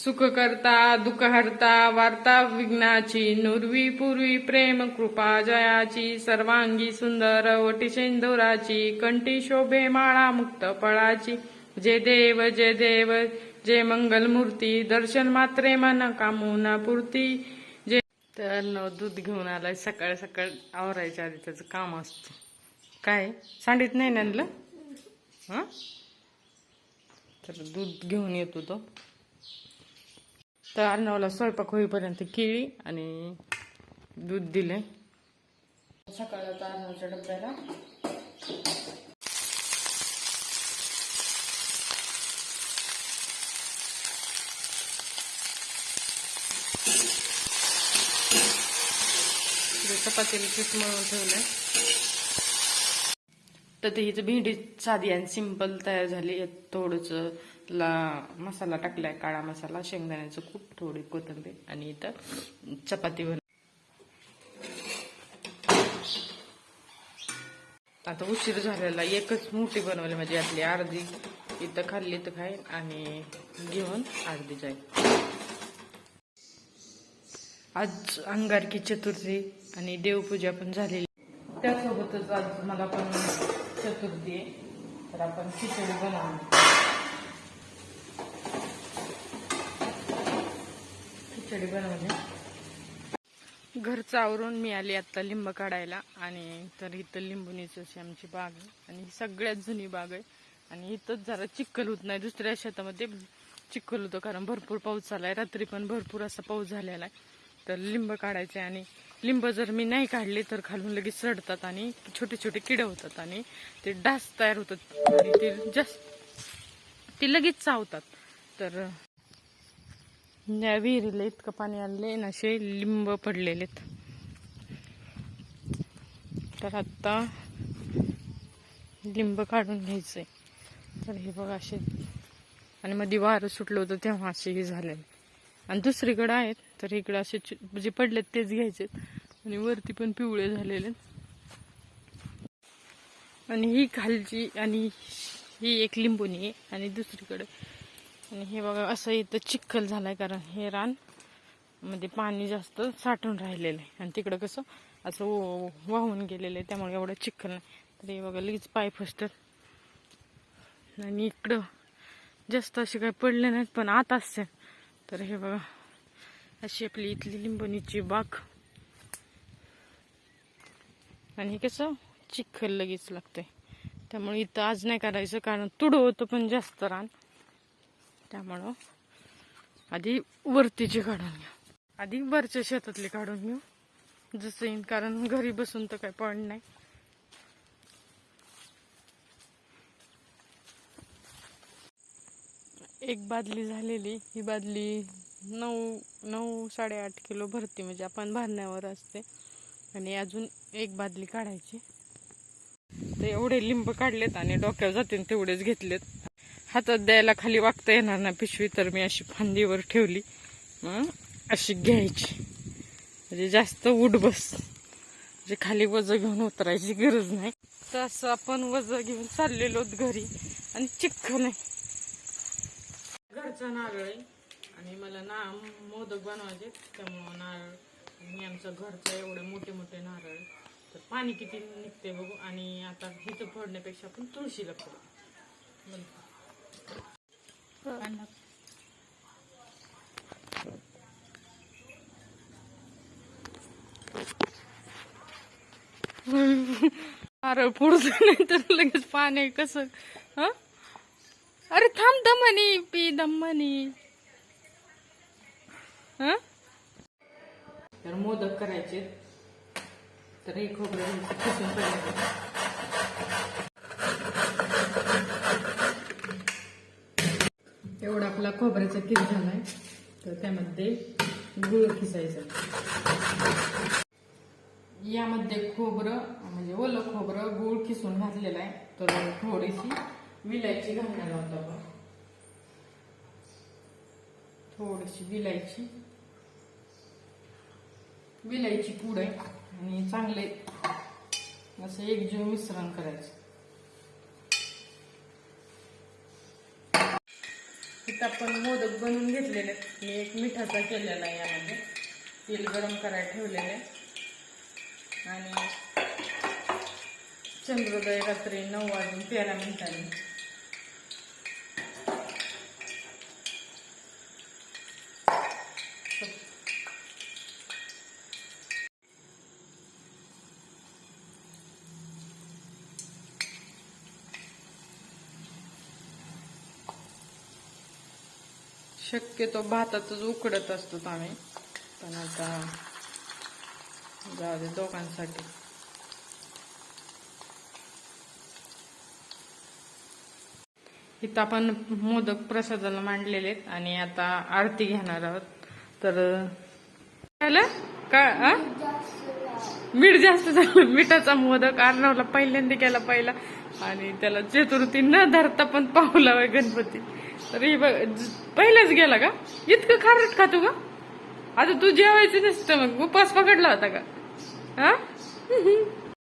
सुख करता दुःख हरता वार्ता विघ्नाची नुरवी पूर्वी प्रेम कृपा जयाची सर्वांगी सुंदर वटी शेंदुराची कंठी शोभे माळा मुक्त फळाची. जे देव जे देव जे मंगलमूर्ती दर्शन मात्रे मन कामना पूर्ती. जे तर न दूध घेऊन आलाय सकाळ सकाळ आवरायच्या आधी त्याचं काम असतं. काय? सांडीत नाही ना आणलं तर दूध घेऊन येतो तो तर अर्णवला स्वयंपाक होईपर्यंत केळी आणि दूध दिले. सकाळला तर अर्णवच्या डब्याला. चपातीला पीठ मळून ठेवलंय. तर ते हिचं भेंडी साधी आणि सिंपल तयार झाली. थोडंसं ला मसाला टाकलाय काळा मसाला शेंगदाण्याचं खूप थोडी कोथिंबीर आणि इथं चपाती बन आता उशीर झालेला एकच मोठी बनवली म्हणजे आपली अर्धी. इथं खाल्ली तर खाईन आणि घेऊन अर्धी जाईल आज अंगारकी चतुर्थी आणि देवपूजा पण झालेली. त्यासोबतच आज मला पण चतुर्थी आहे. तर आपण खिचडी बनवू खिचडी बनवली. घरचं आवरून मी आली आता लिंब काढायला. आणि तर इथं लिंबुनीच अशी आमची बाग आहे. आणि ही सगळ्यात जुनी बाग आहे. आणि इथंच जरा चिखल होत नाही. दुसऱ्या शेतामध्ये चिखल होतं. कारण भरपूर पाऊस झालाय. रात्री पण भरपूर असा पाऊस झालेला आहे. तर लिंब काढायचे आणि लिंब जर मी नाही काढले तर खालून लगेच सडतात आणि छोटे छोटे किडे होतात आणि ते डास तयार होतात. आणि ते जास्त ते लगेच चावतात. तर या विहिरीला इतकं पाणी आणले आणि असे लिंब पडलेले तर आता लिंब काढून घ्यायचंय. तर हे बघा असे. आणि मध्ये वारं सुटलं होतं तेव्हा असे हे झालेले. आणि दुसरीकडं आहेत. तर इकडे असे जे पडलेत तेच घ्यायचे. आणि वरती पण पिवळे झालेले आणि ही खालची आणि ही एक लिंबूनी आहे आणि दुसरीकडे. आणि हे बघा असं इथं चिखल झालाय कारण हे रानमध्ये पाणी जास्त साठून राहिलेलं आहे. आणि तिकडं कसं असं वाहून गेलेलं आहे. त्यामुळे एवढं चिखल नाही. तर हे बघा लगेच पाय फसतात. आणि इकडं जास्त असे काही पडले नाहीत पण आत असते. तर हे बघा अशी आपली इथली लिंबणीची बाग. आणि हे कसं? चिखल लगेच लागतंय. त्यामुळे इथं आज नाही करायचं कारण तुडं होतं पण जास्त रान. त्यामुळं आधी वरतीची काढून घ्या. आधी वरच्या शेतातली काढून घेऊ. जसं येईन कारण घरी बसून तर काही पण नाही. एक बादली झालेली. ही बादली नऊ नऊ साडेआठ किलो भरती म्हणजे आपण बांधण्यावर असते. आणि अजून एक बादली काढायची. तर एवढे लिंब काढलेत आणि डोक्यावर जातील तेवढेच घेतलेत. हातात द्यायला खाली वागता येणार ना पिशवी तर मी अशी फांदीवर ठेवली. मग अशी घ्यायची. म्हणजे जास्त उठ बस. म्हणजे खाली वजं घेऊन उतरायची गरज नाही. तर असं आपण वजं घेऊन चाललेलो घरी. आणि चिखल नाही. घरचा नारळ आहे. आणि मला ना मोदक बनवायचे त्यामुळं नारळ मी आमचं घरचं एवढे मोठे मोठे नारळ. तर पाणी किती निघते बघू. आणि आता हिथं फोडण्यापेक्षा आपण तुळशीला फोडू. नारळ फोडतो नाही तर लगेच पाणी कसं अरे थांब दमनी पी दमनी. हं? तर मोदक करायचे. तर हे खोबरं घ्यायचं, खिसून ठेवायचं. एवढा आपला खोबऱ्याचा किस झालाय तर त्यामध्ये गुळ खिसायचा. यामध्ये खोबरं म्हणजे ओलं खोबरं गुळ खिसून घातलेलं आहे. तर थोडीशी विलायची घालणार आहोत आपण. थोडीशी विलायची. विलायची पूड. आहे आणि चांगले असं एकजीव मिश्रण करायचं. इथं आपण मोदक बनवून घेतलेले. मी एक मिठाचा केलेला आहे यामध्ये. तेल गरम करायला ठेवलेले आणि चंद्रोदय रात्री नऊ वाजून तेरा मिनिटांनी. शक्यतो भातातच उकडत असतो आम्ही. पण आता जाऊ दे दोघांसाठी. इथं आपण मोदक प्रसादाला मांडलेले आहेत आणि आता आरती घेणार आहोत. तर झालं का आ? मीठ जास्त झालं. मिठाचा मोदक अर्णवला पहिल्यांदा केला पहिला. आणि त्याला चतुर्थी न धरता पण पाहुला वय गणपती. तर हे बघ पहिलाच गेला का? इतकं खारट खातो का? आता तू जेवायचं नसतं मग उपास पकडला होता का? हा?